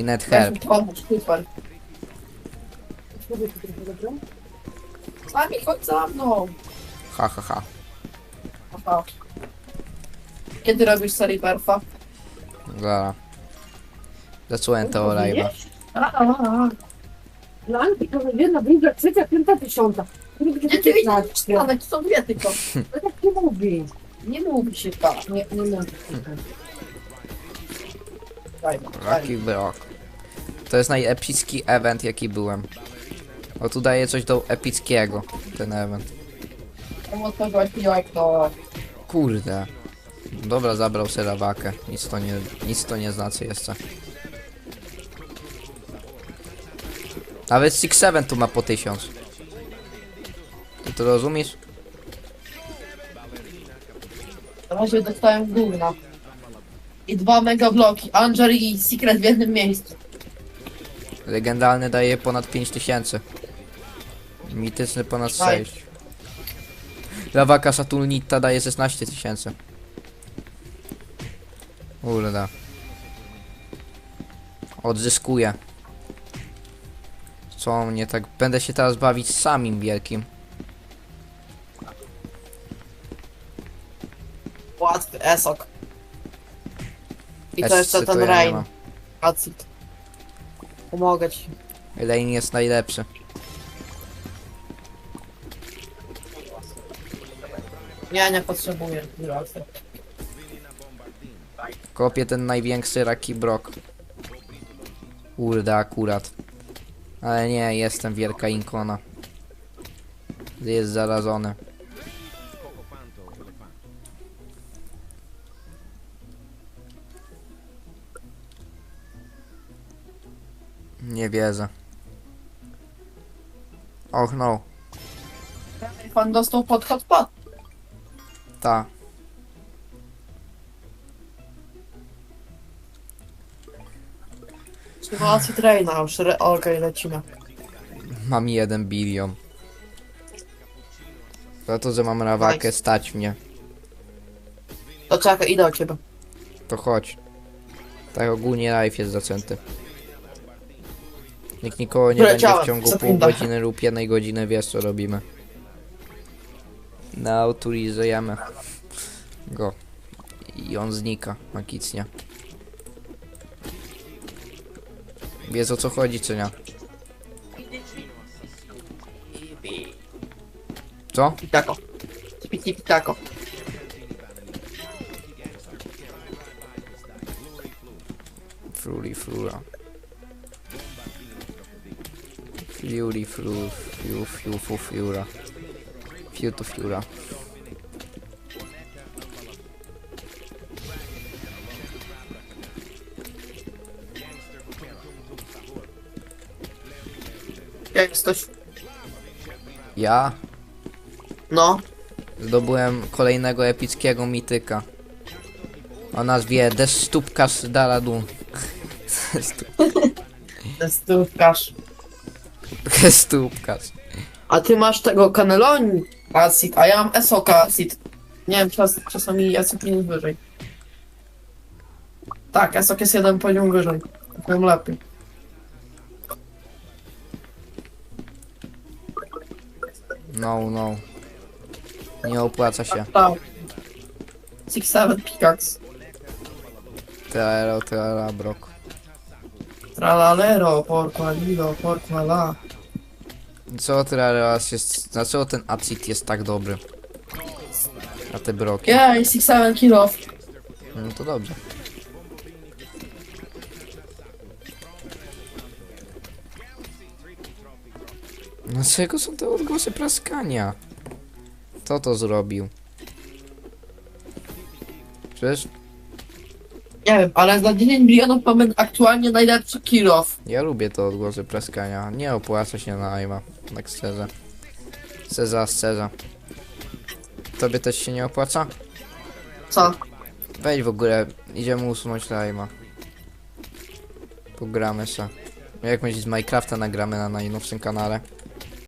I net help. Pomóż, super. Sami chodź za mną. Ha, ha, ha. Aha. Kiedy robisz serię perfa? Zara. Zasłułem to live'a. A, a, a. Lanki to jedna, druga, trzecia, piąta, dziesiąta. Nie będzie Nie, ty widzisz, ale to są dwie tylko. No tak nie mówi. Nie mówi się tak. Nie, nie mówi. Dajmy, dajmy. Lucky Block. To jest najepicki event jaki byłem. O tu daje coś do epickiego, ten event. Czemu to właśnie jak to... Kurde. Dobra, zabrał lawakę. Nic to nie, nic to nie znaczy jeszcze. Nawet Six Seven tu ma po tysiąc. Ty to rozumiesz? Na razie dostałem gówna. I dwa mega bloki. Angel i Secret w jednym miejscu. Legendalny daje ponad 5000. Mityczny ponad Daj. 6. Lawaka Saturnita daje 16 tysięcy. Kurde. Odzyskuję. Co mnie tak... Będę się teraz bawić z samym wielkim. Łatwy esok. I to jeszcze ten Rain. Acid. Pomogę ci. Lane jest najlepszy. Nie, nie potrzebuję. Kopię ten największy Raki Brock. Kurde, akurat. Ale nie, jestem wielka inkona. Jest zarażony. Nie wierzę. Och no, Pan dostał pod hotspot. ta. Acid Raina już. Re- Okej, lecimy. Mam jeden bilion. Za to, że mam rawakę, Nice. stać mnie. To czekaj, idę o ciebie. To chodź. Tak ogólnie live jest zaczęty. Nikt nikogo nie będzie Wyleciałem, w ciągu pół sekunda. godziny lub jednej godziny wiesz co robimy. Nautorizujemy go. I on znika magicznie. Wiesz o co chodzi czy nie? Co? Pitako. Piti pitako. Fury Flura. Fury Flu Fiu Fiu Fu Fiura. Fiu to Fiura. Jesteś? Ja No. zdobyłem kolejnego epickiego mityka. O nazwie Deszczupkarz Daladun. Testówkarz. Deszczupkarz. A ty masz tego Caneloni Acid, a ja mam Esoka Acid. Nie wiem, czas, czasami Acid nie jest wyżej. Tak, Esok jest jeden poziom wyżej. Powiem lepiej. No, no. Nie opłaca się. Tak. Six Seven Pickaxe. Traero, traera, brok. Tralalero, porco lilo, porco la. Co teraz jest... Dlaczego ten acid jest tak dobry? A te broki? Seven kill off. No to dobrze. Dlaczego są te odgłosy praskania? Kto to zrobił? Przecież Nie wiem, ale za 10 milionów mamy aktualnie najlepszy kill off. ja lubię te odgłosy praskania. Nie opłaca się na aima. Tak szczerze. Ceza, ceza. Tobie też się nie opłaca? Co? Wejdź w ogóle, idziemy usunąć Lima. Pogramy se. Jak myślisz, z Minecrafta nagramy na najnowszym kanale?